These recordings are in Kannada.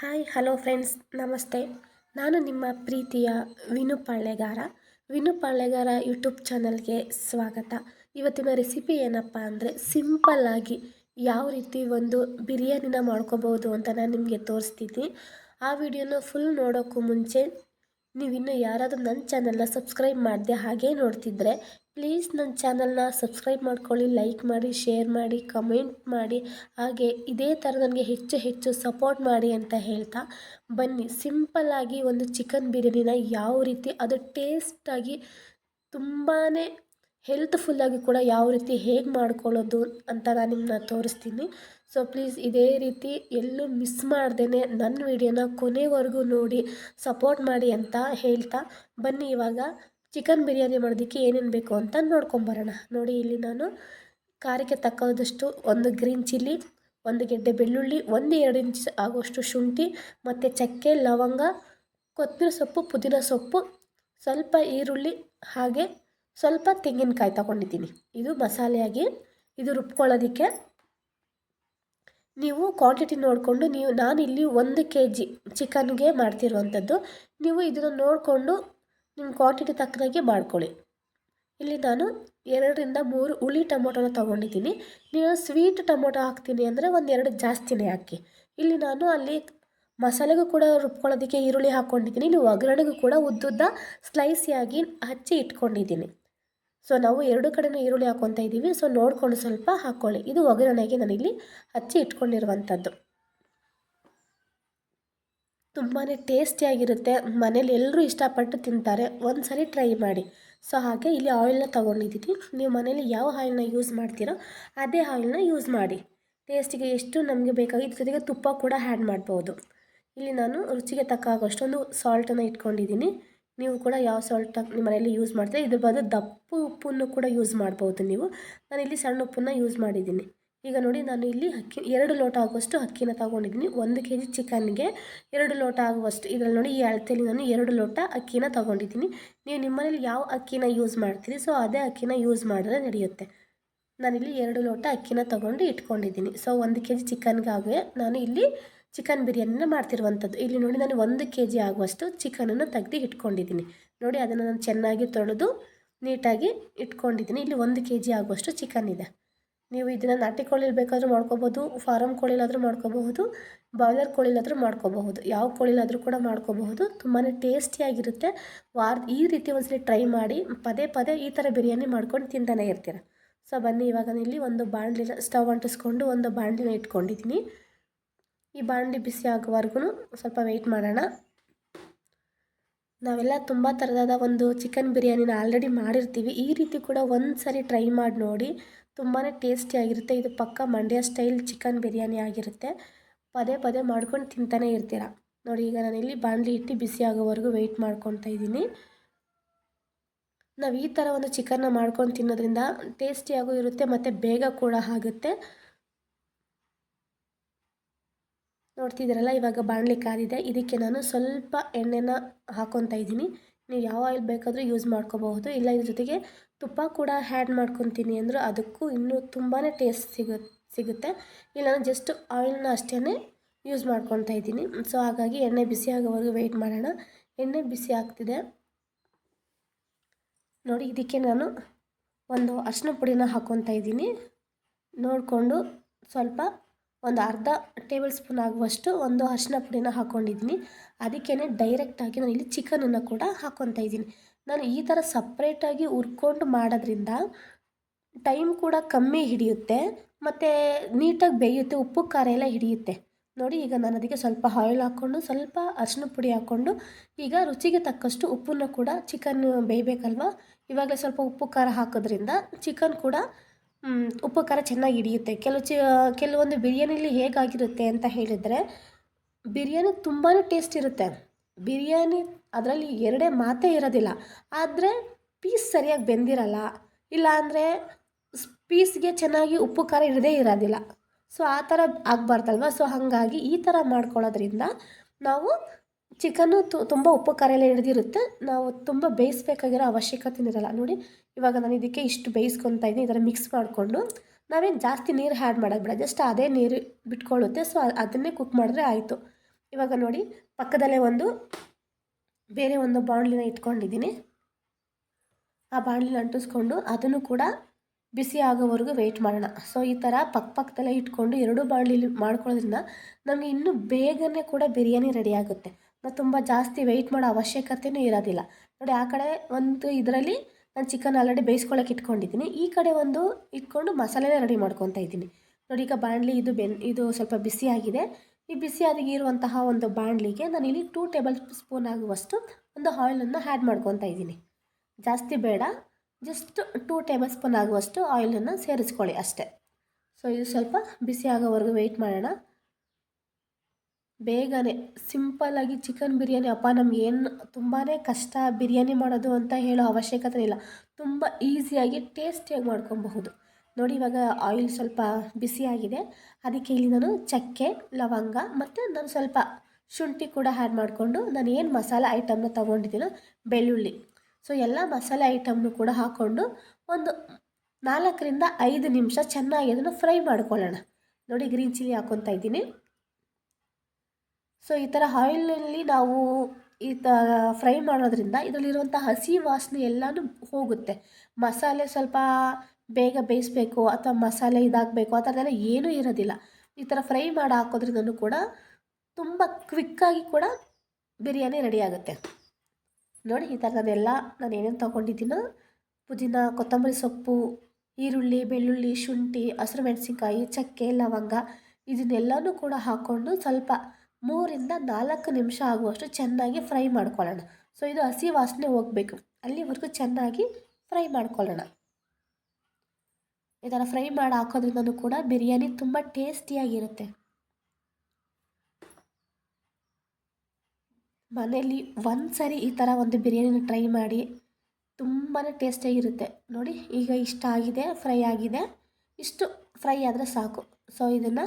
ಹಾಯ್ ಹಲೋ ಫ್ರೆಂಡ್ಸ್ ನಮಸ್ತೆ ನಾನು ನಿಮ್ಮ ಪ್ರೀತಿಯ ವಿನು ಪಾಳ್ಯಗಾರ. ವಿನು ಪಾಳ್ಯಗಾರ ಯೂಟ್ಯೂಬ್ ಚಾನಲ್ಗೆ ಸ್ವಾಗತ. ಇವತ್ತಿನ ರೆಸಿಪಿ ಏನಪ್ಪ ಅಂದರೆ ಸಿಂಪಲ್ಲಾಗಿ ಯಾವ ರೀತಿ ಒಂದು ಬಿರಿಯಾನಿನ ಮಾಡ್ಕೋಬೋದು ಅಂತ ನಾನು ನಿಮಗೆ ತೋರಿಸ್ತೀನಿ. ಆ ವಿಡಿಯೋನ ಫುಲ್ ನೋಡೋಕ್ಕೂ ಮುಂಚೆ ನೀವಿನ್ನೂ ಯಾರಾದರೂ ನನ್ನ ಚಾನಲ್ನ ಸಬ್ಸ್ಕ್ರೈಬ್ ಮಾಡಿದೆ ಹಾಗೇ ನೋಡ್ತಿದ್ರೆ ಪ್ಲೀಸ್ ನನ್ನ ಚಾನಲ್ನ ಸಬ್ಸ್ಕ್ರೈಬ್ ಮಾಡ್ಕೊಳ್ಳಿ, ಲೈಕ್ ಮಾಡಿ, ಶೇರ್ ಮಾಡಿ, ಕಮೆಂಟ್ ಮಾಡಿ. ಹಾಗೆ ಇದೇ ಥರ ನನಗೆ ಹೆಚ್ಚು ಹೆಚ್ಚು ಸಪೋರ್ಟ್ ಮಾಡಿ ಅಂತ ಹೇಳ್ತಾ ಬನ್ನಿ. ಸಿಂಪಲ್ಲಾಗಿ ಒಂದು ಚಿಕನ್ ಬಿರಿಯಾನಿನ ಯಾವ ರೀತಿ, ಅದು ಟೇಸ್ಟಾಗಿ ತುಂಬಾ ಹೆಲ್ತ್ಫುಲ್ಲಾಗಿ ಕೂಡ ಯಾವ ರೀತಿ ಹೇಗೆ ಮಾಡ್ಕೊಳ್ಳೋದು ಅಂತ ನಾನು ನಿಮ್ಮನ್ನ ತೋರಿಸ್ತೀನಿ. ಸೊ ಪ್ಲೀಸ್ ಇದೇ ರೀತಿ ಎಲ್ಲೂ ಮಿಸ್ ಮಾಡ್ದೇ ನನ್ನ ವಿಡಿಯೋನ ಕೊನೆವರೆಗೂ ನೋಡಿ ಸಪೋರ್ಟ್ ಮಾಡಿ ಅಂತ ಹೇಳ್ತಾ ಬನ್ನಿ ಇವಾಗ. ಚಿಕನ್ ಬಿರಿಯಾನಿ ಮಾಡೋದಕ್ಕೆ ಏನೇನು ಬೇಕು ಅಂತ ನೋಡ್ಕೊಂಬರೋಣ ನೋಡಿ, ಇಲ್ಲಿ ನಾನು ಖಾರಕ್ಕೆ ತಕ್ಕದಷ್ಟು ಒಂದು ಗ್ರೀನ್ ಚಿಲ್ಲಿ, ಒಂದು ಗೆಡ್ಡೆ ಬೆಳ್ಳುಳ್ಳಿ, ಒಂದು ಎರಡು ಇಂಚ್ ಆಗುವಷ್ಟು ಶುಂಠಿ, ಮತ್ತು ಚಕ್ಕೆ, ಲವಂಗ ಕೊತ್ತಂಬರಿ ಸೊಪ್ಪು, ಪುದೀನ ಸೊಪ್ಪು, ಸ್ವಲ್ಪ ಈರುಳ್ಳಿ, ಹಾಗೆ ಸ್ವಲ್ಪ ತೆಂಗಿನಕಾಯಿ ತಗೊಂಡಿದ್ದೀನಿ. ಇದು ಮಸಾಲೆಯಾಗಿ ಇದು ರುಬ್ಕೊಳ್ಳೋದಕ್ಕೆ. ನೀವು ಕ್ವಾಂಟಿಟಿ ನೋಡಿಕೊಂಡು ನೀವು ನಾನು ಇಲ್ಲಿ ಒಂದು ಕೆ ಜಿ ಚಿಕನ್ಗೆ ಮಾಡ್ತಿರುವಂಥದ್ದು. ನೀವು ಇದನ್ನು ನೋಡಿಕೊಂಡು ನಿಮ್ಮ ಕ್ವಾಂಟಿಟಿ ತಕ್ಕನಾಗೆ ಮಾಡ್ಕೊಳ್ಳಿ. ಇಲ್ಲಿ ನಾನು ಎರಡರಿಂದ ಮೂರು ಹುಳಿ ಟೊಮೊಟೊನ ತೊಗೊಂಡಿದ್ದೀನಿ. ನೀವು ಸ್ವೀಟ್ ಟೊಮೊಟೊ ಹಾಕ್ತೀನಿ ಅಂದರೆ ಒಂದು ಎರಡು ಜಾಸ್ತಿನೇ ಹಾಕಿ. ಇಲ್ಲಿ ನಾನು ಅಲ್ಲಿ ಮಸಾಲೆಗೂ ಕೂಡ ರುಬ್ಕೊಳ್ಳೋದಕ್ಕೆ ಈರುಳ್ಳಿ ಹಾಕ್ಕೊಂಡಿದ್ದೀನಿ. ಇಲ್ಲಿ ಒಗ್ಗರಣೆಗೂ ಕೂಡ ಉದ್ದುದ್ದ, ಸ್ಲೈಸಿಯಾಗಿ ಹಚ್ಚಿ ಇಟ್ಕೊಂಡಿದ್ದೀನಿ. ಸೊ, ನಾವು ಎರಡು ಕಡೆನೂ ಈರುಳ್ಳಿ ಹಾಕ್ಕೊತಾ ಇದ್ದೀವಿ ಸೊ, ನೋಡ್ಕೊಂಡು ಸ್ವಲ್ಪ ಹಾಕ್ಕೊಳ್ಳಿ. ಇದು ಒಗ್ಗರಣೆಗೆ ನಾನಿಲ್ಲಿ ಹಚ್ಚಿ ಇಟ್ಕೊಂಡಿರುವಂಥದ್ದು. ತುಂಬಾ ಟೇಸ್ಟಿಯಾಗಿರುತ್ತೆ ಮನೇಲಿ ಎಲ್ಲರೂ ಇಷ್ಟಪಟ್ಟು ತಿಂತಾರೆ. ಒಂದು ಟ್ರೈ ಮಾಡಿ. ಸೊ ಹಾಗೆ ಇಲ್ಲಿ ಆಯಿಲ್ನ ತೊಗೊಂಡಿದ್ದೀನಿ ನೀವು ಮನೇಲಿ ಯಾವ ಆಯಿಲ್ನ ಯೂಸ್ ಮಾಡ್ತೀರೋ ಅದೇ ಆಯಿಲ್ನ ಯೂಸ್ ಮಾಡಿ. ಟೇಸ್ಟಿಗೆ ಎಷ್ಟು ನಮಗೆ ಬೇಕಾಗಿದ್ದ ಜೊತೆಗೆ ತುಪ್ಪ ಕೂಡ ಆ್ಯಡ್ ಮಾಡ್ಬೋದು. ಇಲ್ಲಿ ನಾನು ರುಚಿಗೆ ತಕ್ಕ ಆಗೋಷ್ಟೊಂದು ಸಾಲ್ಟನ್ನು ಇಟ್ಕೊಂಡಿದ್ದೀನಿ ನೀವು ಕೂಡ ಯಾವ ಸಾಲ್ಟ್ ನಿಮ್ಮ ಮನೆಯಲ್ಲಿ ಯೂಸ್ ಮಾಡ್ತೀರಾ ಇದ್ರ ಬದಲು ದಪ್ಪ ಉಪ್ಪನ್ನು ಕೂಡ ಯೂಸ್ ಮಾಡ್ಬೋದು ನೀವು. ನಾನಿಲ್ಲಿ ಸಣ್ಣ ಉಪ್ಪನ್ನು ಯೂಸ್ ಮಾಡಿದ್ದೀನಿ ಈಗ ನೋಡಿ ನಾನು ಇಲ್ಲಿ ಅಕ್ಕಿ, ಎರಡು ಲೋಟ ಆಗುವಷ್ಟು ಅಕ್ಕಿನ ತಗೊಂಡಿದ್ದೀನಿ. ಒಂದು ಕೆ ಜಿ ಚಿಕನ್ಗೆ ಎರಡು ಲೋಟ ಆಗುವಷ್ಟು, ಇದರಲ್ಲಿ ನೋಡಿ ಈ ಅಳತೆಯಲ್ಲಿ ನಾನು ಎರಡು ಲೋಟ ಅಕ್ಕಿನ ತಗೊಂಡಿದ್ದೀನಿ. ನೀವು ನಿಮ್ಮನೇಲಿ ಯಾವ ಅಕ್ಕಿನ ಯೂಸ್ ಮಾಡ್ತೀರಿ? ಸೊ ಅದೇ ಅಕ್ಕಿನ ಯೂಸ್ ಮಾಡಿದ್ರೆ ನಡೆಯುತ್ತೆ. ನಾನಿಲ್ಲಿ ಎರಡು ಲೋಟ ಅಕ್ಕಿನ ತೊಗೊಂಡು ಇಟ್ಕೊಂಡಿದ್ದೀನಿ. ಸೊ ಒಂದು ಕೆ ಜಿ ಚಿಕನ್ಗಾಗೆ ನಾನು ಇಲ್ಲಿ ಚಿಕನ್ ಬಿರಿಯಾನಿನ ಮಾಡ್ತಿರುವಂಥದ್ದು. ಇಲ್ಲಿ ನೋಡಿ ನಾನು ಒಂದು ಕೆ ಜಿ ಆಗುವಷ್ಟು ಚಿಕನನ್ನು ತೆಗ್ದು ಇಟ್ಕೊಂಡಿದ್ದೀನಿ. ನೋಡಿ ಅದನ್ನು ನಾನು ಚೆನ್ನಾಗಿ ತೊಳೆದು ನೀಟಾಗಿ ಇಟ್ಕೊಂಡಿದ್ದೀನಿ. ಇಲ್ಲಿ ಒಂದು ಕೆ ಜಿ ಆಗುವಷ್ಟು ಚಿಕನ್ ಇದೆ. ನೀವು ಇದನ್ನು ನಾಟಿ ಕೋಳಿಲಿ ಬೇಕಾದರೂ ಮಾಡ್ಕೋಬೋದು ಫಾರಮ್ ಕೋಳಿಲಾದರೂ ಮಾಡ್ಕೋಬಹುದು, ಬಾಯ್ಲರ್ ಕೋಳಿಲಾದರೂ ಮಾಡ್ಕೋಬಹುದು, ಯಾವ ಕೋಳಿಲಾದರೂ ಕೂಡ ಮಾಡ್ಕೋಬಹುದು. ತುಂಬಾ ಟೇಸ್ಟಿಯಾಗಿರುತ್ತೆ. ವಾರ, ಈ ರೀತಿ ಒಂದ್ಸಲಿ ಟ್ರೈ ಮಾಡಿ, ಪದೇ ಪದೇ ಈ ಥರ ಬಿರಿಯಾನಿ ಮಾಡ್ಕೊಂಡು ತಿಂತಾನೆ ಇರ್ತೀರ. ಸೊ ಬನ್ನಿ, ಇವಾಗ ಇಲ್ಲಿ ಒಂದು ಬಾಣಲಿನ ಸ್ಟವ್ ಅಂಟಿಸ್ಕೊಂಡು ಒಂದು ಬಾಣಲಿನ ಇಟ್ಕೊಂಡಿದ್ದೀನಿ. ಈ ಬಾಣಲಿ ಬಿಸಿ ಆಗೋವರೆಗೂ ಸ್ವಲ್ಪ ವೆಯ್ಟ್ ಮಾಡೋಣ. ನಾವೆಲ್ಲ ತುಂಬ ಥರದಾದ ಒಂದು ಚಿಕನ್ ಬಿರಿಯಾನಿನ ಆಲ್ರೆಡಿ ಮಾಡಿರ್ತೀವಿ. ಈ ರೀತಿ ಕೂಡ ಒಂದು ಸರಿ ಟ್ರೈ ಮಾಡಿ ನೋಡಿ. ತುಂಬಾ ಟೇಸ್ಟಿಯಾಗಿರುತ್ತೆ ಇದು ಪಕ್ಕ ಮಂಡ್ಯ ಸ್ಟೈಲ್ ಚಿಕನ್ ಬಿರಿಯಾನಿ ಆಗಿರುತ್ತೆ. ಪದೇ ಪದೇ ಮಾಡ್ಕೊಂಡು ತಿಂತಾನೆ ಇರ್ತೀರ? ನೋಡಿ, ಈಗ ನಾನಿಲ್ಲಿ ಬಾಣಲಿ ಇಟ್ಟು ಬಿಸಿ ಆಗೋವರೆಗೂ ವೆಯ್ಟ್ ಮಾಡ್ಕೊತಾ ಇದ್ದೀನಿ. ನಾವು ಈ ಥರ ಒಂದು ಚಿಕನ್ನ ಮಾಡ್ಕೊಂಡು ತಿನ್ನೋದ್ರಿಂದ ಟೇಸ್ಟಿಯಾಗೂ ಇರುತ್ತೆ ಮತ್ತು ಬೇಗ ಕೂಡ ಆಗುತ್ತೆ. ನೋಡ್ತಿದ್ದೀರಲ್ಲ, ಇವಾಗ ಬಾಣಲಿ ಕಾದಿದೆ. ಇದಕ್ಕೆ ನಾನು ಸ್ವಲ್ಪ ಎಣ್ಣೆನ ಹಾಕೊತಾ ಇದ್ದೀನಿ. ನೀವು ಯಾವ ಆಯಿಲ್ ಬೇಕಾದರೂ ಯೂಸ್ ಮಾಡ್ಕೋಬಹುದು. ಇಲ್ಲ, ಇದ್ರ ಜೊತೆಗೆ ತುಪ್ಪ ಕೂಡ ಹ್ಯಾಡ್ ಮಾಡ್ಕೊತೀನಿ ಅಂದರೂ ಅದಕ್ಕೂ ಇನ್ನೂ ತುಂಬಾ ಟೇಸ್ಟ್ ಸಿಗುತ್ತೆ ಸಿಗುತ್ತೆ. ಇಲ್ಲ ನಾನು ಜಸ್ಟ್ ಆಯಿಲ್ನ ಅಷ್ಟೇ ಯೂಸ್ ಮಾಡ್ಕೊತಾ ಇದ್ದೀನಿ. ಸೊ ಹಾಗಾಗಿ ಎಣ್ಣೆ ಬಿಸಿ ಆಗೋವರೆಗೂ ವೆಯ್ಟ್ ಮಾಡೋಣ. ಎಣ್ಣೆ ಬಿಸಿ ಆಗ್ತಿದೆ. ನೋಡಿ, ಇದಕ್ಕೆ ನಾನು ಒಂದು ಅರಿಶಿನ ಪುಡಿನ ಹಾಕ್ಕೊತಾ ಇದ್ದೀನಿ. ನೋಡಿಕೊಂಡು ಸ್ವಲ್ಪ ಒಂದು ಅರ್ಧ ಟೇಬಲ್ ಸ್ಪೂನ್ ಆಗುವಷ್ಟು ಒಂದು ಅರಿಶಿನ ಪುಡಿನ ಹಾಕ್ಕೊಂಡಿದ್ದೀನಿ ಅದಕ್ಕೇ ಡೈರೆಕ್ಟಾಗಿ ನಾನು ಇಲ್ಲಿ ಚಿಕನನ್ನು ಕೂಡ ಹಾಕ್ಕೊತಾ ಇದ್ದೀನಿ. ನಾನು ಈ ಥರ ಸಪ್ರೇಟಾಗಿ ಹುರ್ಕೊಂಡು ಮಾಡೋದ್ರಿಂದ ಟೈಮ್ ಕೂಡ ಕಮ್ಮಿ ಹಿಡಿಯುತ್ತೆ. ಮತ್ತು ನೀಟಾಗಿ ಬೇಯುತ್ತೆ, ಉಪ್ಪು, ಖಾರ ಎಲ್ಲ ಹಿಡಿಯುತ್ತೆ. ನೋಡಿ, ಈಗ ನಾನು ಅದಕ್ಕೆ ಸ್ವಲ್ಪ ಆಯಿಲ್ ಹಾಕ್ಕೊಂಡು, ಸ್ವಲ್ಪ ಅರಿಶಿನ ಪುಡಿ ಹಾಕ್ಕೊಂಡು, ಈಗ ರುಚಿಗೆ ತಕ್ಕಷ್ಟು ಉಪ್ಪನ್ನು ಕೂಡ ಚಿಕನ್ ಬೇಯಬೇಕಲ್ವ? ಇವಾಗಲೇ ಸ್ವಲ್ಪ ಉಪ್ಪು, ಖಾರ ಹಾಕೋದ್ರಿಂದ ಚಿಕನ್ ಕೂಡ ಉಪ್ಪು, ಖಾರ ಚೆನ್ನಾಗಿ ಹಿಡಿಯುತ್ತೆ. ಕೆಲವು ಚಿ, ಕೆಲವೊಂದು ಬಿರಿಯಾನಿಲಿ ಹೇಗಾಗಿರುತ್ತೆ ಅಂತ ಹೇಳಿದರೆ, ಬಿರಿಯಾನಿ ತುಂಬಾ ಟೇಸ್ಟ್ ಇರುತ್ತೆ. ಬಿರಿಯಾನಿ ಅದರಲ್ಲಿ ಎರಡೇ ಮಾತೇ ಇರೋದಿಲ್ಲ. ಆದರೆ ಪೀಸ್ ಸರಿಯಾಗಿ ಬೆಂದಿರಲ್ಲ. ಇಲ್ಲ ಅಂದರೆ ಪೀಸ್ಗೆ ಚೆನ್ನಾಗಿ ಉಪ್ಪು, ಖಾರ ಇರದೇ ಇರೋದಿಲ್ಲ. ಸೊ ಆ ಥರ ಆಗಬಾರ್ದಲ್ವ? ಸೊ ಹಾಗಾಗಿ ಈ ಥರ ಮಾಡ್ಕೊಳ್ಳೋದ್ರಿಂದ ನಾವು ಚಿಕನ್ನು ತುಂಬ ಉಪ್ಪು, ಖಾರ ಎಲ್ಲ ಹಿಡ್ದಿರುತ್ತೆ. ನಾವು ತುಂಬ ಬೇಯಿಸ್ಬೇಕಾಗಿರೋ ಅವಶ್ಯಕತೆ ಇರಲ್ಲ. ನೋಡಿ, ಇವಾಗ ನಾನು ಇದಕ್ಕೆ ಇಷ್ಟು ಬೇಯಿಸ್ಕೊತಾ ಇದ್ದೀನಿ. ಇದರ ಮಿಕ್ಸ್ ಮಾಡಿಕೊಂಡು ನಾವೇನು ಜಾಸ್ತಿ ನೀರು ಹ್ಯಾಡ್ ಮಾಡೋದು ಬೇಡ. ಜಸ್ಟ್ ಅದೇ ನೀರು ಬಿಟ್ಕೊಳ್ಳುತ್ತೆ. ಸೊ ಅದನ್ನೇ ಕುಕ್ ಮಾಡಿದ್ರೆ ಆಯಿತು. ಇವಾಗ ನೋಡಿ, ಪಕ್ಕದಲ್ಲೇ ಒಂದು ಬೇರೆ ಒಂದು ಬಾಣಲಿನ ಇಟ್ಕೊಂಡಿದ್ದೀನಿ. ಆ ಬಾಣಲಿನ ಅಂಟಿಸ್ಕೊಂಡು ಅದನ್ನು ಕೂಡ ಬಿಸಿ ಆಗೋವರೆಗೂ ವೆಯ್ಟ್ ಮಾಡೋಣ. ಸೊ ಈ ಥರ ಪಕ್ಕ ಪಕ್ಕದಲ್ಲೇ ಇಟ್ಕೊಂಡು ಎರಡು ಬಾಣಲಿಲಿ ಮಾಡ್ಕೊಳ್ಳೋದ್ರಿಂದ ನಮಗೆ ಇನ್ನೂ ಬೇಗನೆ ಕೂಡ ಬಿರಿಯಾನಿ ರೆಡಿ ಆಗುತ್ತೆ. ನಾವು ತುಂಬ ಜಾಸ್ತಿ ವೆಯ್ಟ್ ಮಾಡೋ ಅವಶ್ಯಕತೆಯೂ ಇರೋದಿಲ್ಲ. ನೋಡಿ, ಆ ಕಡೆ ಒಂದು ಇದರಲ್ಲಿ ನಾನು ಚಿಕನ್ ಆಲ್ರೆಡಿ ಬೇಯಿಸ್ಕೊಳ್ಳೋಕೆ ಇಟ್ಕೊಂಡಿದ್ದೀನಿ. ಈ ಕಡೆ ಒಂದು ಇಟ್ಕೊಂಡು ಮಸಾಲೆನೇ ರೆಡಿ ಮಾಡ್ಕೊತಾ ಇದ್ದೀನಿ. ನೋಡಿ, ಈಗ ಬಾಣಲಿ ಇದು ಬೆನ್, ಇದು ಸ್ವಲ್ಪ ಬಿಸಿಯಾಗಿದೆ. ಈ ಬಿಸಿಯಾಗಿ ಇರುವಂತಹ ಒಂದು ಬಾಣಲಿಗೆ ನಾನು ಇಲ್ಲಿ ಟೂ ಟೇಬಲ್ ಸ್ಪೂನ್ ಆಗುವಷ್ಟು ಒಂದು ಆಯಿಲನ್ನು ಆ್ಯಡ್ ಮಾಡ್ಕೊತಾ ಇದ್ದೀನಿ. ಜಾಸ್ತಿ ಬೇಡ ಜಸ್ಟ್ ಟೂ ಟೇಬಲ್ ಸ್ಪೂನ್ ಆಗುವಷ್ಟು ಆಯಿಲನ್ನು ಸೇರಿಸ್ಕೊಳ್ಳಿ ಅಷ್ಟೇ. ಸೊ ಇದು ಸ್ವಲ್ಪ ಬಿಸಿ ಆಗೋವರೆಗೂ ವೆಯ್ಟ್ ಮಾಡೋಣ. ಬೇಗನೆ ಸಿಂಪಲ್ಲಾಗಿ ಚಿಕನ್ ಬಿರಿಯಾನಿ, ಅಪ್ಪ ನಮಗೇನು ತುಂಬಾ ಕಷ್ಟ ಬಿರಿಯಾನಿ ಮಾಡೋದು ಅಂತ ಹೇಳೋ ಅವಶ್ಯಕತೆ ಇಲ್ಲ. ತುಂಬ ಈಸಿಯಾಗಿ ಟೇಸ್ಟಿಯಾಗಿ ಮಾಡ್ಕೊಬಹುದು ನೋಡಿ ಇವಾಗ ಆಯಿಲ್ ಸ್ವಲ್ಪ ಬಿಸಿಯಾಗಿದೆ ಅದಕ್ಕೆ ಇಲ್ಲಿ ನಾನು ಚಕ್ಕೆ, ಲವಂಗ ಮತ್ತು ನಾನು ಸ್ವಲ್ಪ ಶುಂಠಿ ಕೂಡ ಆ್ಯಡ್ ಮಾಡಿಕೊಂಡು ನಾನು ಏನು ಮಸಾಲೆ ಐಟಮ್ನ ತೊಗೊಂಡಿದ್ದೀನೋ ಬೆಳ್ಳುಳ್ಳಿ. ಸೊ ಎಲ್ಲ ಮಸಾಲೆ ಐಟಮ್ನು ಕೂಡ ಹಾಕ್ಕೊಂಡು ಒಂದು ನಾಲ್ಕರಿಂದ ಐದು ನಿಮಿಷ ಚೆನ್ನಾಗಿ ಅದನ್ನು ಫ್ರೈ ಮಾಡ್ಕೊಳ್ಳೋಣ. ನೋಡಿ ಗ್ರೀನ್ ಚಿಲ್ಲಿ ಹಾಕ್ಕೊತಾ ಇದ್ದೀನಿ. ಸೊ ಈ ಥರ ಆಯಿಲಲ್ಲಿ ನಾವು ಈ ತ ಫ್ರೈ ಮಾಡೋದ್ರಿಂದ ಇದರಲ್ಲಿರುವಂಥ ಹಸಿ ವಾಸನೆ ಎಲ್ಲನೂ ಹೋಗುತ್ತೆ. ಮಸಾಲೆ ಸ್ವಲ್ಪ ಬೇಗ ಬೇಯಿಸ್ಬೇಕು ಅಥವಾ ಮಸಾಲೆ ಇದಾಗಬೇಕು ಆ ಥರದ್ದೆಲ್ಲ ಏನೂ ಇರೋದಿಲ್ಲ. ಈ ಥರ ಫ್ರೈ ಮಾಡಿ ಹಾಕೋದ್ರಿಂದನೂ ಕೂಡ ತುಂಬ ಕ್ವಿಕ್ಕಾಗಿ ಕೂಡ ಬಿರಿಯಾನಿ ರೆಡಿ ಆಗುತ್ತೆ. ನೋಡಿ ಈ ಥರದನ್ನೆಲ್ಲ ನಾನು ಏನೇನು ತೊಗೊಂಡಿದ್ದೀನೋ, ಪುದೀನ, ಕೊತ್ತಂಬರಿ ಸೊಪ್ಪು, ಈರುಳ್ಳಿ, ಬೆಳ್ಳುಳ್ಳಿ, ಶುಂಠಿ, ಹಸಿರು ಮೆಣಸಿನ್ಕಾಯಿ, ಚಕ್ಕೆ, ಲವಂಗ ಇದನ್ನೆಲ್ಲನೂ ಕೂಡ ಹಾಕ್ಕೊಂಡು ಸ್ವಲ್ಪ ಮೂರಿಂದ ನಾಲ್ಕು ನಿಮಿಷ ಆಗುವಷ್ಟು ಚೆನ್ನಾಗಿ ಫ್ರೈ ಮಾಡ್ಕೊಳ್ಳೋಣ. ಸೊ ಇದು ಹಸಿ ವಾಸನೆ ಹೋಗಬೇಕು. ಅಲ್ಲಿವರೆಗೂ ಚೆನ್ನಾಗಿ ಫ್ರೈ ಮಾಡ್ಕೊಳ್ಳೋಣ. ಈ ಥರ ಫ್ರೈ ಮಾಡಿ ಹಾಕೋದ್ರಿಂದನೂ ಕೂಡ ಬಿರಿಯಾನಿ ತುಂಬ ಟೇಸ್ಟಿಯಾಗಿರುತ್ತೆ. ಮನೆಯಲ್ಲಿ ಒಂದು ಸರಿ ಈ ಥರ ಒಂದು ಬಿರಿಯಾನಿನ ಟ್ರೈ ಮಾಡಿ ತುಂಬಾ ಟೇಸ್ಟಿಯಾಗಿರುತ್ತೆ. ನೋಡಿ, ಈಗ ಇಷ್ಟ ಆಗಿದೆ, ಫ್ರೈ ಆಗಿದೆ. ಇಷ್ಟು ಫ್ರೈ ಆದರೆ ಸಾಕು. ಸೊ ಇದನ್ನು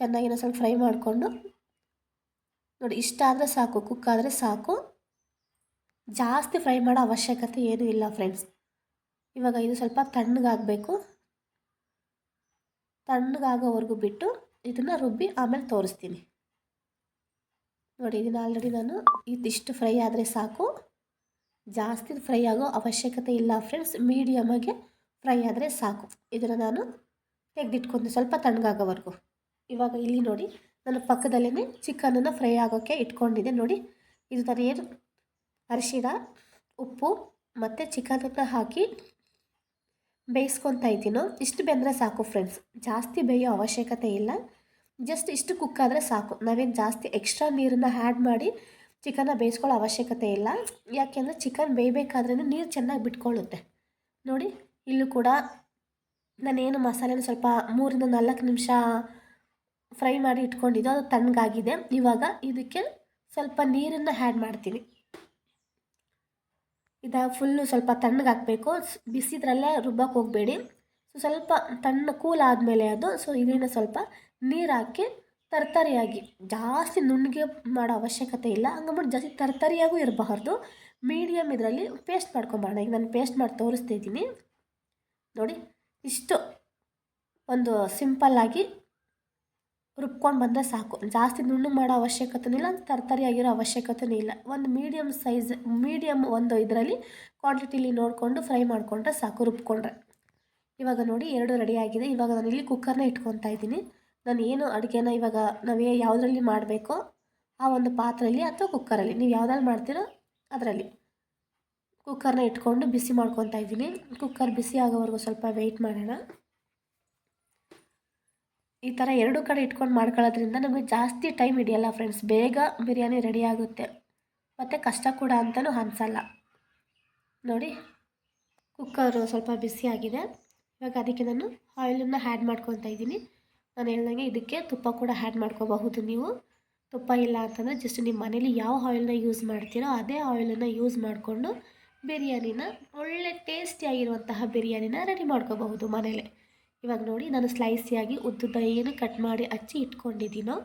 ಚೆನ್ನಾಗಿ ಸ್ವಲ್ಪ ಫ್ರೈ ಮಾಡಿಕೊಂಡು, ನೋಡಿ, ಇಷ್ಟ ಆದರೆ ಸಾಕು, ಕುಕ್ ಆದರೆ ಸಾಕು. ಜಾಸ್ತಿ ಫ್ರೈ ಮಾಡೋ ಅವಶ್ಯಕತೆ ಏನೂ ಇಲ್ಲ, ಫ್ರೆಂಡ್ಸ್. ಇವಾಗ ಇದು ಸ್ವಲ್ಪ ತಣ್ಣಗಾಗಬೇಕು. ತಣ್ಣಗಾಗೋವರೆಗೂ ಬಿಟ್ಟು ಇದನ್ನು ರುಬ್ಬಿ ಆಮೇಲೆ ತೋರಿಸ್ತೀನಿ. ನೋಡಿ, ಇದನ್ನು ಆಲ್ರೆಡಿ ನಾನು ಇದಿಷ್ಟು ಫ್ರೈ ಆದರೆ ಸಾಕು. ಜಾಸ್ತಿ ಫ್ರೈ ಆಗೋ ಅವಶ್ಯಕತೆ ಇಲ್ಲ ಫ್ರೆಂಡ್ಸ್ ಮೀಡಿಯಮಾಗೆ ಫ್ರೈ ಆದರೆ ಸಾಕು. ಇದನ್ನು ನಾನು ತೆಗೆದಿಟ್ಕೊಂಡು ಸ್ವಲ್ಪ ತಣ್ಣಗಾಗೋವರೆಗೂ ಇವಾಗ ಇಲ್ಲಿ ನೋಡಿ ನಾನು ಪಕ್ಕದಲ್ಲೇ ಚಿಕನನ್ನು ಫ್ರೈ ಆಗೋಕ್ಕೆ ಇಟ್ಕೊಂಡಿದ್ದೆ. ನೋಡಿ, ಇದು ನಾನು ಏನು ಅರಿಶಿಣ, ಉಪ್ಪು ಮತ್ತು ಚಿಕನನ್ನು ಹಾಕಿ ಬೇಯಿಸ್ಕೊತಾ ಇದ್ದೀನೋ, ಇಷ್ಟು ಬೆಂದರೆ ಸಾಕು ಫ್ರೆಂಡ್ಸ್ ಜಾಸ್ತಿ ಬೇಯೋ ಅವಶ್ಯಕತೆ ಇಲ್ಲ. ಜಸ್ಟ್ ಇಷ್ಟು ಕುಕ್ ಆದರೆ ಸಾಕು. ನಾವೇನು ಜಾಸ್ತಿ ಎಕ್ಸ್ಟ್ರಾ ನೀರನ್ನು ಆ್ಯಡ್ ಮಾಡಿ ಚಿಕನ್ನ ಬೇಯಿಸ್ಕೊಳ್ಳೋ ಅವಶ್ಯಕತೆ ಇಲ್ಲ. ಯಾಕೆಂದರೆ ಚಿಕನ್ ಬೇಯಬೇಕಾದ್ರೆ ನೀರು ಚೆನ್ನಾಗಿ ಬಿಟ್ಕೊಳ್ಳುತ್ತೆ. ನೋಡಿ, ಇಲ್ಲೂ ಕೂಡ ನಾನೇನು ಮಸಾಲೆನ ಸ್ವಲ್ಪ ಮೂರಿಂದ ನಾಲ್ಕು ನಿಮಿಷ ಫ್ರೈ ಮಾಡಿ ಇಟ್ಕೊಂಡಿದ್ದು, ಅದು ತಣ್ಣಗಾಗಿದೆ. ಇವಾಗ ಇದಕ್ಕೆ ಸ್ವಲ್ಪ ನೀರನ್ನು ಆ್ಯಡ್ ಮಾಡ್ತೀನಿ. ಇದು ಫುಲ್ಲು ಸ್ವಲ್ಪ ತಣ್ಣಗಾಕಬೇಕು ಬಿಸಿದ್ರಲ್ಲೇ ರುಬ್ಬಕ್ಕೆ ಹೋಗಬೇಡಿ. ಸೊ ಸ್ವಲ್ಪ ತಣ್ಣ ಕೂಲ್ ಆದಮೇಲೆ ಅದು. ಸೊ ಇದನ್ನು ಸ್ವಲ್ಪ ನೀರು ಹಾಕಿ ತರ್ತರಿಯಾಗಿ. ಜಾಸ್ತಿ ನುಣ್ಣಗೆ ಮಾಡೋ ಅವಶ್ಯಕತೆ ಇಲ್ಲ. ಹಂಗಂದ್ಬಿಟ್ಟು ಜಾಸ್ತಿ ತರ್ತರಿಯಾಗೂ ಇರಬಾರ್ದು. ಮೀಡಿಯಮ್ ಇದರಲ್ಲಿ ಪೇಸ್ಟ್ ಮಾಡ್ಕೊಂಬರೋಣ. ಈಗ ನಾನು ಪೇಸ್ಟ್ ಮಾಡಿ ತೋರಿಸ್ತಾ ಇದ್ದೀನಿ. ನೋಡಿ, ಇಷ್ಟು ಒಂದು ಸಿಂಪಲ್ಲಾಗಿ ರುಬ್ಕೊಂಡು ಬಂದರೆ ಸಾಕು. ಜಾಸ್ತಿ ನುಣ್ಣು ಮಾಡೋ ಅವಶ್ಯಕತೆನೂ ಇಲ್ಲ ತರ್ತರಿಯಾಗಿರೋ ಅವಶ್ಯಕತೆಯೂ ಇಲ್ಲ. ಒಂದು ಮೀಡಿಯಮ್ ಸೈಜ್ ಮೀಡಿಯಮ್ ಒಂದು ಇದರಲ್ಲಿ ಕ್ವಾಂಟಿಟಿಲಿ ನೋಡಿಕೊಂಡು ಫ್ರೈ ಮಾಡಿಕೊಂಡ್ರೆ ಸಾಕು ರುಬ್ಕೊಂಡ್ರೆ. ಇವಾಗ ನೋಡಿ ಎರಡು ರೆಡಿಯಾಗಿದೆ ಇವಾಗ ನಾನು ಇಲ್ಲಿ ಕುಕ್ಕರ್ನ ಇಟ್ಕೊತಾ ಇದ್ದೀನಿ. ನಾನು ಏನು ಅಡುಗೆನ ಇವಾಗ ನಾವೇ ಯಾವುದ್ರಲ್ಲಿ ಮಾಡಬೇಕೋ ಆ ಒಂದು ಪಾತ್ರೆಯಲ್ಲಿ ಅಥವಾ ಕುಕ್ಕರಲ್ಲಿ ನೀವು ಯಾವುದ್ರಲ್ಲಿ ಮಾಡ್ತೀರೋ ಅದರಲ್ಲಿ. ಕುಕ್ಕರ್ನ ಇಟ್ಕೊಂಡು ಬಿಸಿ ಮಾಡ್ಕೊತಾ ಇದ್ದೀನಿ. ಕುಕ್ಕರ್ ಬಿಸಿ ಆಗೋವರೆಗೂ ಸ್ವಲ್ಪ ವೆಯ್ಟ್ ಮಾಡೋಣ. ಈ ಥರ ಎರಡು ಕಡೆ ಇಟ್ಕೊಂಡು ಮಾಡ್ಕೊಳ್ಳೋದ್ರಿಂದ ನಮಗೆ ಜಾಸ್ತಿ ಟೈಮ್ ಹಿಡಿಯಲ್ಲ ಫ್ರೆಂಡ್ಸ್. ಬೇಗ ಬಿರಿಯಾನಿ ರೆಡಿ ಆಗುತ್ತೆ. ಮತ್ತು ಕಷ್ಟ ಕೂಡ ಅಂತಲೂ ಅನಿಸಲ್ಲ. ನೋಡಿ, ಕುಕ್ಕರು ಸ್ವಲ್ಪ ಬಿಸಿಯಾಗಿದೆ ಇವಾಗ ಅದಕ್ಕೆ ನಾನು ಆಯಿಲನ್ನು ಆ್ಯಡ್ ಮಾಡ್ಕೊತಾ ಇದ್ದೀನಿ. ನಾನು ಹೇಳ್ದಂಗೆ ಇದಕ್ಕೆ ತುಪ್ಪ ಕೂಡ ಆ್ಯಡ್ ಮಾಡ್ಕೋಬಹುದು ನೀವು. ತುಪ್ಪ ಇಲ್ಲ ಅಂತಂದರೆ ಜಸ್ಟ್ ನಿಮ್ಮ ಮನೇಲಿ ಯಾವ ಆಯಿಲ್ನ ಯೂಸ್ ಮಾಡ್ತೀರೋ ಅದೇ ಆಯಿಲನ್ನು ಯೂಸ್ ಮಾಡಿಕೊಂಡು ಬಿರಿಯಾನಿನ ಒಳ್ಳೆ ಟೇಸ್ಟಿಯಾಗಿರುವಂತಹ ಬಿರಿಯಾನಿನ ರೆಡಿ ಮಾಡ್ಕೋಬಹುದು ಮನೇಲೆ. ಇವಾಗ ನೋಡಿ, ನಾನು ಸ್ಲೈಸಿಯಾಗಿ ಉದ್ದುದ್ದ ಏನು ಕಟ್ ಮಾಡಿ ಹಚ್ಚಿ ಇಟ್ಕೊಂಡಿದ್ದೀನೋ,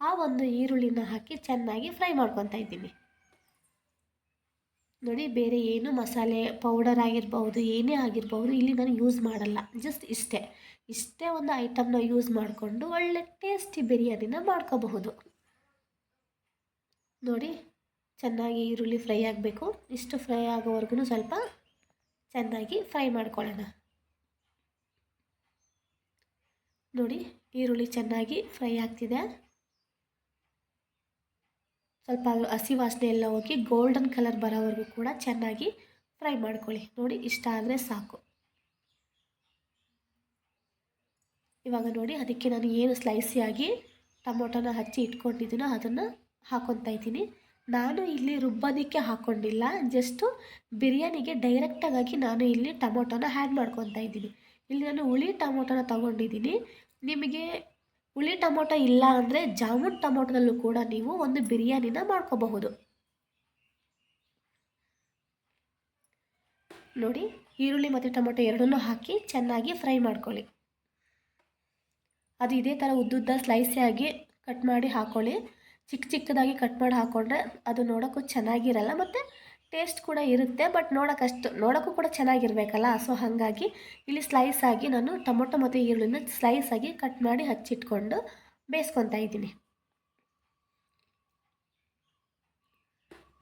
ಆ ಒಂದು ಈರುಳ್ಳಿನ ಹಾಕಿ ಚೆನ್ನಾಗಿ ಫ್ರೈ ಮಾಡ್ಕೊತಾ ಇದ್ದೀನಿ. ನೋಡಿ, ಬೇರೆ ಏನು ಮಸಾಲೆ ಪೌಡರ್ ಆಗಿರ್ಬೋದು ಏನೇ ಆಗಿರ್ಬೋದು ಇಲ್ಲಿ ನಾನು ಯೂಸ್ ಮಾಡಲ್ಲ. ಜಸ್ಟ್ ಇಷ್ಟೇ. ಇಷ್ಟೇ ಒಂದು ಐಟಮ್ನ ಯೂಸ್ ಮಾಡಿಕೊಂಡು ಒಳ್ಳೆ ಟೇಸ್ಟಿ ಬಿರಿಯಾನಿನ ಮಾಡ್ಕೋಬಹುದು. ನೋಡಿ, ಚೆನ್ನಾಗಿ ಈರುಳ್ಳಿ ಫ್ರೈ ಆಗಬೇಕು. ಇಷ್ಟು ಫ್ರೈ ಆಗೋವರೆಗೂ ಸ್ವಲ್ಪ ಚೆನ್ನಾಗಿ ಫ್ರೈ ಮಾಡ್ಕೊಳ್ಳೋಣ. ನೋಡಿ, ಈರುಳ್ಳಿ ಚೆನ್ನಾಗಿ ಫ್ರೈ ಆಗ್ತಿದೆ. ಸ್ವಲ್ಪ ಹಸಿ ವಾಸನೆ ಎಲ್ಲ ಹೋಗಿ ಗೋಲ್ಡನ್ ಕಲರ್ ಬರೋವರೆಗೂ ಕೂಡ ಚೆನ್ನಾಗಿ ಫ್ರೈ ಮಾಡ್ಕೊಳ್ಳಿ. ನೋಡಿ, ಇಷ್ಟ ಆದರೆ ಸಾಕು. ಇವಾಗ ನೋಡಿ, ಅದಕ್ಕೆ ನಾನು ಏನು ಸ್ಲೈಸಿಯಾಗಿ ಟೊಮೊಟೊನ ಹಚ್ಚಿ ಇಟ್ಕೊಂಡಿದ್ದೀನೋ ಅದನ್ನು ಹಾಕೊತಾ ಇದ್ದೀನಿ. ನಾನು ಇಲ್ಲಿ ರುಬ್ಬೋದಕ್ಕೆ ಹಾಕ್ಕೊಂಡಿಲ್ಲ ಜಸ್ಟು ಬಿರಿಯಾನಿಗೆ ಡೈರೆಕ್ಟಾಗಿ ನಾನು ಇಲ್ಲಿ ಟೊಮೊಟೊನ ಹ್ಯಾಡ್ ಮಾಡ್ಕೊತಾ ಇದ್ದೀನಿ. ಇಲ್ಲಿ ನಾನು ಹುಳಿ ಟೊಮೊಟೊನ ತಗೊಂಡಿದ್ದೀನಿ. ನಿಮಗೆ ಹುಳಿ ಟೊಮೊಟೊ ಇಲ್ಲ ಅಂದರೆ ಜಾಮೂನ್ ಟೊಮೊಟೊದಲ್ಲೂ ಕೂಡ ನೀವು ಒಂದು ಬಿರಿಯಾನಿನ ಮಾಡ್ಕೋಬಹುದು. ನೋಡಿ, ಈರುಳ್ಳಿ ಮತ್ತು ಟೊಮೊಟೊ ಎರಡನ್ನೂ ಹಾಕಿ ಚೆನ್ನಾಗಿ ಫ್ರೈ ಮಾಡ್ಕೊಳ್ಳಿ. ಅದು ಇದೇ ಥರ ಉದ್ದುದ್ದ ಸ್ಲೈಸಿಯಾಗಿ ಕಟ್ ಮಾಡಿ ಹಾಕ್ಕೊಳ್ಳಿ ಚಿಕ್ಕ ಚಿಕ್ಕದಾಗಿ ಕಟ್ ಮಾಡಿ ಹಾಕ್ಕೊಂಡ್ರೆ ಅದು ನೋಡೋಕ್ಕೂ ಚೆನ್ನಾಗಿರಲ್ಲ ಮತ್ತು ಟೇಸ್ಟ್ ಕೂಡ ಇರುತ್ತೆ, ಬಟ್ ನೋಡೋಕ್ಕಷ್ಟು ನೋಡೋಕ್ಕೂ ಕೂಡ ಚೆನ್ನಾಗಿರ್ಬೇಕಲ್ಲ? ಸೊ ಹಾಗಾಗಿ ಇಲ್ಲಿ ಸ್ಲೈಸ್ ಆಗಿ ನಾನು ಟೊಮೊಟೊ ಮತ್ತು ಈರುಳ್ಳಿನ ಸ್ಲೈಸ್ ಆಗಿ ಕಟ್ ಮಾಡಿ ಹಚ್ಚಿಟ್ಕೊಂಡು ಬೇಯಿಸ್ಕೊತಾ ಇದ್ದೀನಿ.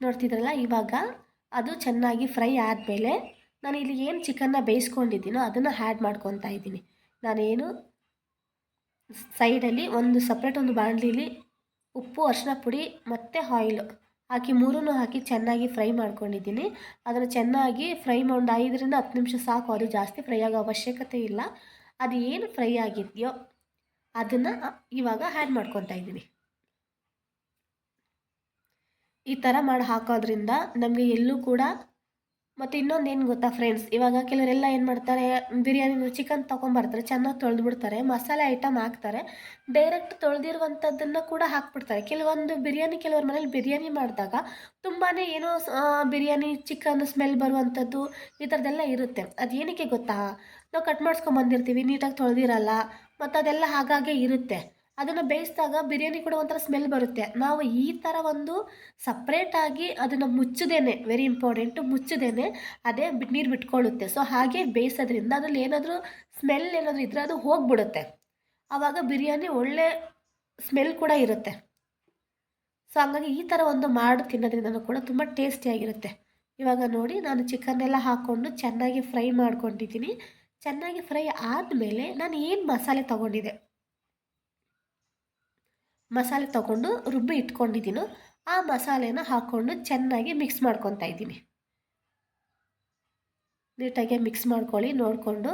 ನೋಡ್ತಿದ್ರಲ್ಲ, ಇವಾಗ ಅದು ಚೆನ್ನಾಗಿ ಫ್ರೈ ಆದಮೇಲೆ ನಾನು ಇಲ್ಲಿ ಏನು ಚಿಕನ್ನ ಬೇಯಿಸ್ಕೊಂಡಿದ್ದೀನೋ ಅದನ್ನು ಆ್ಯಡ್ ಮಾಡ್ಕೊತಾ ಇದ್ದೀನಿ. ನಾನೇನು ಸೈಡಲ್ಲಿ ಒಂದು ಸಪ್ರೇಟ್ ಒಂದು ಬಾಣಲಿಲಿ ಉಪ್ಪು ಅರಿಶಿನ ಪುಡಿ ಮತ್ತು ಆಯಿಲು ಹಾಕಿ ಮೂರನ್ನು ಹಾಕಿ ಚೆನ್ನಾಗಿ ಫ್ರೈ ಮಾಡ್ಕೊಂಡಿದ್ದೀನಿ. ಅದನ್ನು ಚೆನ್ನಾಗಿ ಫ್ರೈ ಮಾಡಿ ಐದರಿಂದ ಹತ್ತು ನಿಮಿಷ ಸಾಕು, ಅದು ಜಾಸ್ತಿ ಫ್ರೈ ಆಗೋ ಅವಶ್ಯಕತೆ ಇಲ್ಲ. ಅದು ಏನು ಫ್ರೈ ಆಗಿದೆಯೋ ಅದನ್ನು ಇವಾಗ ಆ್ಯಡ್ ಮಾಡ್ಕೊತಾ ಇದ್ದೀನಿ. ಈ ಥರ ಮಾಡಿ ಹಾಕೋದ್ರಿಂದ ನಮಗೆ ಎಲ್ಲೂ ಕೂಡ ಮತ್ತು ಇನ್ನೊಂದು ಏನು ಗೊತ್ತಾ ಫ್ರೆಂಡ್ಸ್ ಇವಾಗ ಕೆಲವರೆಲ್ಲ ಏನು ಮಾಡ್ತಾರೆ, ಬಿರಿಯಾನಿ ಚಿಕನ್ ತೊಗೊಂಬರ್ತಾರೆ, ಚೆನ್ನಾಗಿ ತೊಳೆದ್ಬಿಡ್ತಾರೆ, ಮಸಾಲೆ ಐಟಮ್ ಹಾಕ್ತಾರೆ ಡೈರೆಕ್ಟ್ ತೊಳೆದಿರುವಂಥದ್ದನ್ನು ಕೂಡ ಹಾಕ್ಬಿಡ್ತಾರೆ. ಕೆಲವೊಂದು ಬಿರಿಯಾನಿ ಕೆಲವ್ರ ಮನೇಲಿ ಬಿರಿಯಾನಿ ಮಾಡಿದಾಗ ತುಂಬಾ ಏನೋ ಬಿರಿಯಾನಿ ಚಿಕನ್ ಸ್ಮೆಲ್ ಬರುವಂಥದ್ದು ಈ ಥರದ್ದೆಲ್ಲ ಇರುತ್ತೆ. ಅದು ಏನಕ್ಕೆ ಗೊತ್ತಾ? ನಾವು ಕಟ್ ಮಾಡಿಸ್ಕೊಂಬಂದಿರ್ತೀವಿ, ನೀಟಾಗಿ ತೊಳೆದಿರಲ್ಲ, ಮತ್ತು ಅದೆಲ್ಲ ಹಾಗಾಗೆ ಇರುತ್ತೆ. ಅದನ್ನು ಬೇಯಿಸಿದಾಗ ಬಿರಿಯಾನಿ ಕೂಡ ಒಂಥರ ಸ್ಮೆಲ್ ಬರುತ್ತೆ. ನಾವು ಈ ಥರ ಒಂದು ಸಪ್ರೇಟಾಗಿ ಅದನ್ನು ಮುಚ್ಚದೇನೆ ವೆರಿ ಇಂಪಾರ್ಟೆಂಟು ಮುಚ್ಚದೇನೆ, ಅದೇ ನೀರು ಬಿಟ್ಕೊಳ್ಳುತ್ತೆ. ಸೊ ಹಾಗೆ ಬೇಯಿಸೋದ್ರಿಂದ ಅದ್ರಲ್ಲಿ ಏನಾದರೂ ಸ್ಮೆಲ್ ಏನಾದರೂ ಇದ್ದರೆ ಅದು ಹೋಗಿಬಿಡುತ್ತೆ. ಆವಾಗ ಬಿರಿಯಾನಿ ಒಳ್ಳೆ ಸ್ಮೆಲ್ ಕೂಡ ಇರುತ್ತೆ. ಸೊ ಹಂಗಾಗಿ ಈ ಥರ ಒಂದು ಮಾಡಿ ತಿನ್ನೋದ್ರಿಂದ ಕೂಡ ತುಂಬ ಟೇಸ್ಟಿಯಾಗಿರುತ್ತೆ ಇವಾಗ ನೋಡಿ, ನಾನು ಚಿಕನ್ನೆಲ್ಲ ಹಾಕ್ಕೊಂಡು ಚೆನ್ನಾಗಿ ಫ್ರೈ ಮಾಡ್ಕೊಂಡಿದ್ದೀನಿ. ಚೆನ್ನಾಗಿ ಫ್ರೈ ಆದಮೇಲೆ ನಾನು ಏನು ಮಸಾಲೆ ತೊಗೊಂಡಿದ್ದೆ? ಮಸಾಲೆ ತಗೊಂಡು ರುಬ್ಬಿ ಇಟ್ಕೊಂಡಿದ್ದೀನೋ ಆ ಮಸಾಲೆನ ಹಾಕ್ಕೊಂಡು ಚೆನ್ನಾಗಿ ಮಿಕ್ಸ್ ಮಾಡ್ಕೊತಾ ಇದ್ದೀನಿ. ನೀಟಾಗಿ ಮಿಕ್ಸ್ ಮಾಡ್ಕೊಳ್ಳಿ, ನೋಡಿಕೊಂಡು.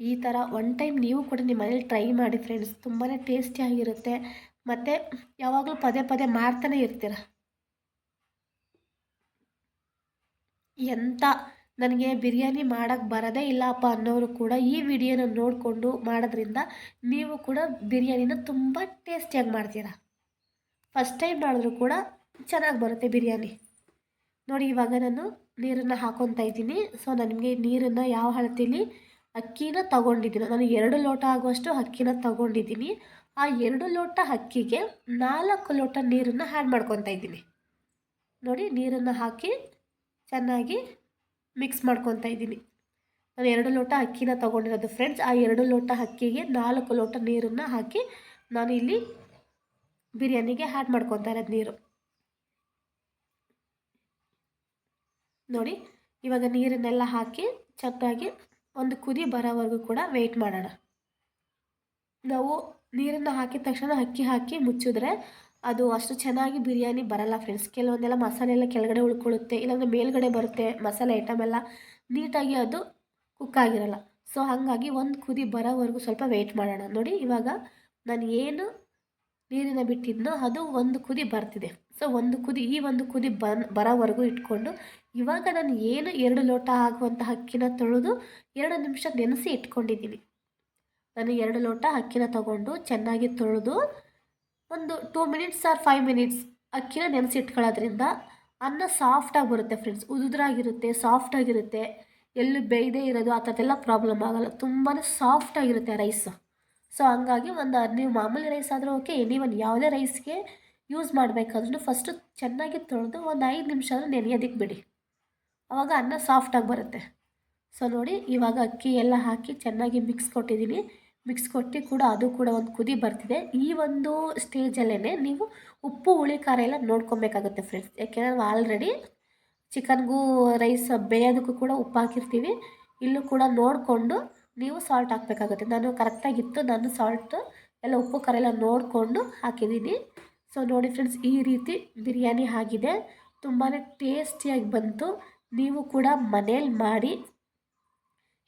ಈ ಥರ ಒನ್ ಟೈಮ್ ನೀವು ಕೂಡ ನಿಮ್ಮ ಮನೇಲಿ ಟ್ರೈ ಮಾಡಿ ಫ್ರೆಂಡ್ಸ್ ತುಂಬಾ ಟೇಸ್ಟಿಯಾಗಿರುತ್ತೆ ಮತ್ತು ಯಾವಾಗಲೂ ಪದೇ ಪದೇ ಮಾಡ್ತಾನೆ ಇರ್ತೀರ. ಎಂಥ ನನಗೆ ಬಿರಿಯಾನಿ ಮಾಡೋಕ್ಕೆ ಬರೋದೇ ಇಲ್ಲಪ್ಪ ಅನ್ನೋರು ಕೂಡ ಈ ವಿಡಿಯೋನ ನೋಡಿಕೊಂಡು ಮಾಡೋದ್ರಿಂದ ನೀವು ಕೂಡ ಬಿರಿಯಾನಿನ ತುಂಬ ಟೇಸ್ಟಿಯಾಗಿ ಮಾಡ್ತೀರಾ. ಫಸ್ಟ್ ಟೈಮ್ ಮಾಡಿದ್ರು ಕೂಡ ಚೆನ್ನಾಗಿ ಬರುತ್ತೆ ಬಿರಿಯಾನಿ. ನೋಡಿ, ಇವಾಗ ನಾನು ನೀರನ್ನು ಹಾಕೊತಾ ಇದ್ದೀನಿ. ಸೊ ನನಗೆ ನೀರನ್ನು ಯಾವ ಅಳತೆಯಲ್ಲಿ ಅಕ್ಕಿನ ತಗೊಂಡಿದ್ದೀನಿ. ನಾನು ಎರಡು ಲೋಟ ಆಗುವಷ್ಟು ಅಕ್ಕಿನ ತಗೊಂಡಿದ್ದೀನಿ. ಆ ಎರಡು ಲೋಟ ಅಕ್ಕಿಗೆ ನಾಲ್ಕು ಲೋಟ ನೀರನ್ನು ಹ್ಯಾಡ್ ಮಾಡ್ಕೊತಾ ಇದ್ದೀನಿ. ನೋಡಿ, ನೀರನ್ನು ಹಾಕಿ ಚೆನ್ನಾಗಿ ಮಿಕ್ಸ್ ಮಾಡ್ಕೊತಾ ಇದ್ದೀನಿ. ನಾನು ಎರಡು ಲೋಟ ಅಕ್ಕಿನ ತೊಗೊಂಡಿರೋದು. ಫ್ರೆಂಡ್ಸ್ ಆ ಎರಡು ಲೋಟ ಅಕ್ಕಿಗೆ ನಾಲ್ಕು ಲೋಟ ನೀರನ್ನು ಹಾಕಿ ನಾನು ಇಲ್ಲಿ ಬಿರಿಯಾನಿಗೆ ಹ್ಯಾಡ್ ಮಾಡ್ಕೊತಾ ಇರೋದು ನೀರು. ನೋಡಿ, ಇವಾಗ ನೀರನ್ನೆಲ್ಲ ಹಾಕಿ ಚೆನ್ನಾಗಿ ಒಂದು ಕುದಿ ಬರೋವರೆಗೂ ಕೂಡ ವೆಯ್ಟ್ ಮಾಡೋಣ. ನಾವು ನೀರನ್ನು ಹಾಕಿದ ತಕ್ಷಣ ಅಕ್ಕಿ ಹಾಕಿ ಮುಚ್ಚಿದ್ರೆ ಅದು ಅಷ್ಟು ಚೆನ್ನಾಗಿ ಬಿರಿಯಾನಿ ಬರಲ್ಲ ಫ್ರೆಂಡ್ಸ್ ಕೆಲವೊಂದೆಲ್ಲ ಮಸಾಲೆ ಎಲ್ಲ ಕೆಳಗಡೆ ಉಳ್ಕೊಳ್ಳುತ್ತೆ, ಇಲ್ಲಾಂದರೆ ಮೇಲ್ಗಡೆ ಬರುತ್ತೆ ಮಸಾಲೆ ಐಟಮ್ ಎಲ್ಲ. ನೀಟಾಗಿ ಅದು ಕುಕ್ ಆಗಿರಲ್ಲ. ಸೊ ಹಾಗಾಗಿ ಒಂದು ಕುದಿ ಬರೋವರೆಗೂ ಸ್ವಲ್ಪ ವೆಯ್ಟ್ ಮಾಡೋಣ. ನೋಡಿ, ಇವಾಗ ನಾನು ಏನು ನೀರಿನ ಬಿಟ್ಟಿದ್ನೋ ಅದು ಒಂದು ಕುದಿ ಬರ್ತಿದೆ. ಸೊ ಒಂದು ಕುದಿ, ಈ ಒಂದು ಕುದಿ ಬನ್, ಬರೋವರೆಗೂ ಇಟ್ಕೊಂಡು ಇವಾಗ ನಾನು ಏನು ಎರಡು ಲೋಟ ಆಗುವಂಥ ಅಕ್ಕಿನ ತೊಳೆದು ಎರಡು ನಿಮಿಷ ನೆನೆಸಿ ಇಟ್ಕೊಂಡಿದ್ದೀನಿ. ನಾನು ಎರಡು ಲೋಟ ಅಕ್ಕಿನ ತಗೊಂಡು ಚೆನ್ನಾಗಿ ತೊಳೆದು ಒಂದು two minutes or five minutes ಅಕ್ಕಿನ ನೆನೆಸಿಟ್ಕೊಳ್ಳೋದ್ರಿಂದ ಅನ್ನ ಸಾಫ್ಟಾಗಿ ಬರುತ್ತೆ ಫ್ರೆಂಡ್ಸ್ ಉದುದ್ರಾಗಿರುತ್ತೆ ಸಾಫ್ಟಾಗಿರುತ್ತೆ ಎಲ್ಲೂ ಬೇಯದೇ ಇರೋದು, ಆ ಥರದ್ದೆಲ್ಲ ಪ್ರಾಬ್ಲಮ್ ಆಗೋಲ್ಲ. ತುಂಬಾ ಸಾಫ್ಟಾಗಿರುತ್ತೆ ರೈಸ್ ಸೊ ಹಂಗಾಗಿ ಒಂದು ನೀವು ಮಾಮೂಲಿ ರೈಸ್ ಆದರೂ ಓಕೆ ಎನಿ ಒನ್ ಯಾವುದೇ ರೈಸ್ಗೆ ಯೂಸ್ ಮಾಡಬೇಕಾದ್ರೂ ಫಸ್ಟು ಚೆನ್ನಾಗಿ ತೊಳೆದು ಒಂದು ಐದು ನಿಮಿಷ ಆದರೂ ನೆನೆಯೋದಕ್ಕೆ ಬಿಡಿ. ಆವಾಗ ಅನ್ನ ಸಾಫ್ಟಾಗಿ ಬರುತ್ತೆ. ಸೊ ನೋಡಿ, ಇವಾಗ ಅಕ್ಕಿ ಎಲ್ಲ ಹಾಕಿ ಚೆನ್ನಾಗಿ ಮಿಕ್ಸ್ ಕೊಟ್ಟಿದ್ದೀನಿ. ಮಿಕ್ಸ್ ಕೊಟ್ಟು ಕೂಡ ಅದು ಕೂಡ ಒಂದು ಕುದಿ ಬರ್ತಿದೆ. ಈ ಒಂದು ಸ್ಟೇಜಲ್ಲೇ ನೀವು ಉಪ್ಪು, ಹುಳಿ, ಖಾರ ಎಲ್ಲ ನೋಡ್ಕೊಬೇಕಾಗುತ್ತೆ ಫ್ರೆಂಡ್ಸ್ ಯಾಕೆಂದರೆ ನಾವು ಆಲ್ರೆಡಿ ಚಿಕನ್ಗೂ ರೈಸ್ ಬೇಯೋದಕ್ಕೂ ಕೂಡ ಉಪ್ಪು ಹಾಕಿರ್ತೀವಿ. ಇಲ್ಲೂ ಕೂಡ ನೋಡಿಕೊಂಡು ನೀವು ಸಾಲ್ಟ್ ಹಾಕಬೇಕಾಗುತ್ತೆ. ನಾನು ಕರೆಕ್ಟಾಗಿತ್ತು ನಾನು ಸಾಲ್ಟ್ ಎಲ್ಲ, ಉಪ್ಪು, ಖಾರ ಎಲ್ಲ ನೋಡಿಕೊಂಡು ಹಾಕಿದ್ದೀನಿ. ಸೊ ನೋಡಿ ಫ್ರೆಂಡ್ಸ್ ಈ ರೀತಿ ಬಿರಿಯಾನಿ ಆಗಿದೆ. ತುಂಬಾ ಟೇಸ್ಟಿಯಾಗಿ ಬಂತು. ನೀವು ಕೂಡ ಮನೇಲಿ ಮಾಡಿ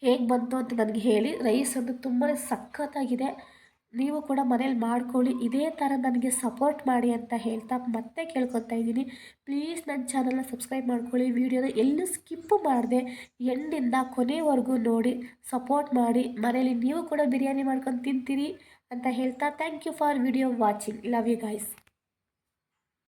ಹೇಗೆ ಬಂತು ಅಂತ ನನಗೆ ಹೇಳಿ. ರೈಸ್ ಅದು ತುಂಬಾ ಸಖತ್ತಾಗಿದೆ. ನೀವು ಕೂಡ ಮನೇಲಿ ಮಾಡ್ಕೊಳ್ಳಿ. ಇದೇ ಥರ ನನಗೆ ಸಪೋರ್ಟ್ ಮಾಡಿ ಅಂತ ಹೇಳ್ತಾ ಮತ್ತೆ ಕೇಳ್ಕೊತಾ ಇದ್ದೀನಿ. ಪ್ಲೀಸ್ ನನ್ನ ಚಾನಲ್ನ ಸಬ್ಸ್ಕ್ರೈಬ್ ಮಾಡ್ಕೊಳ್ಳಿ. ವೀಡಿಯೋನ ಎಲ್ಲೂ ಸ್ಕಿಪ್ಪು ಮಾಡಿದೆ. ಎಂಡಿಂದ ಕೊನೆವರೆಗೂ ನೋಡಿ ಸಪೋರ್ಟ್ ಮಾಡಿ. ಮನೇಲಿ ನೀವು ಕೂಡ ಬಿರಿಯಾನಿ ಮಾಡ್ಕೊಂಡು ತಿಂತೀರಿ ಅಂತ ಹೇಳ್ತಾ thank you for video watching love you guys